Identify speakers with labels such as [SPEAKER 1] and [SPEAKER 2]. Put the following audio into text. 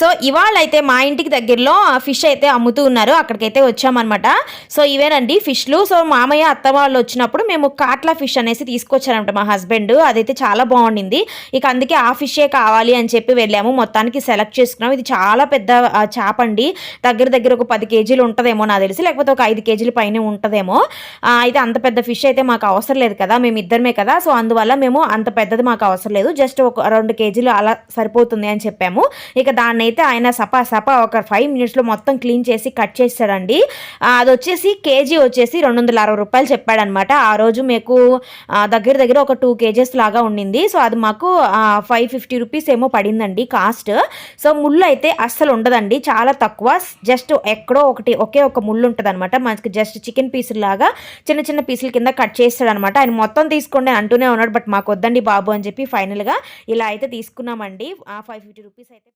[SPEAKER 1] So ఇవాళ అయితే మా ఇంటికి దగ్గరలో ఫిష్ అయితే అమ్ముతూ ఉన్నారు. అక్కడికైతే వచ్చామన్నమాట. సో ఇవేనండి ఫిష్లు. సో మామయ్య అత్త వాళ్ళు వచ్చినప్పుడు మేము కాట్లా ఫిష్ అనేసి తీసుకొచ్చారనమాట మా హస్బెండ్ అదైతే చాలా బాగుండింది. ఇక అందుకే ఆ ఫిషే కావాలి అని చెప్పి వెళ్ళాము. మొత్తానికి సెలెక్ట్ చేసుకున్నాం. ఇది చాలా పెద్ద చేప అండి. దగ్గర దగ్గర ఒక పది కేజీలు ఉంటుందేమో నాకు తెలిసి. లేకపోతే ఒక ఐదు కేజీల పైన ఉంటుందేమో. అయితే అంత పెద్ద ఫిష్ అయితే మాకు అవసరం లేదు కదా. మేము ఇద్దరమే కదా. సో అందువల్ల మేము అంత పెద్దది మాకు అవసరం లేదు. జస్ట్ ఒక రెండు కేజీలు అలా సరిపోతుంది అని చెప్పాము. ఇక దాన్ని అయితే ఆయన సపా సపా ఒక ఫైవ్ మినిట్స్లో మొత్తం క్లీన్ చేసి కట్ చేస్తాడండి. అది వచ్చేసి కేజీ వచ్చేసి రెండు వందల అరవై రూపాయలు చెప్పాడనమాట. ఆ రోజు మీకు దగ్గర దగ్గర ఒక టూ కేజెస్ లాగా ఉండింది. సో అది మాకు ఫైవ్ ఫిఫ్టీ రూపీస్ ఏమో పడిందండి కాస్ట్ సో ముళ్ళు అయితే అస్సలు ఉండదండి. చాలా తక్కువ. జస్ట్ ఎక్కడో ఒకటి ఒకే ఒక ముళ్ళు ఉంటుంది అనమాట మనకి జస్ట్ చికెన్ పీసులు లాగా చిన్న చిన్న పీసుల కింద కట్ చేస్తాడనమాట. ఆయన మొత్తం తీసుకోండి అంటూనే ఉన్నాడు. బట్ మాకు వద్దండి బాబు అని చెప్పి ఫైనల్గా ఇలా అయితే తీసుకున్నామండి. ఫైవ్ ఫిఫ్టీ రూపీస్ అయితే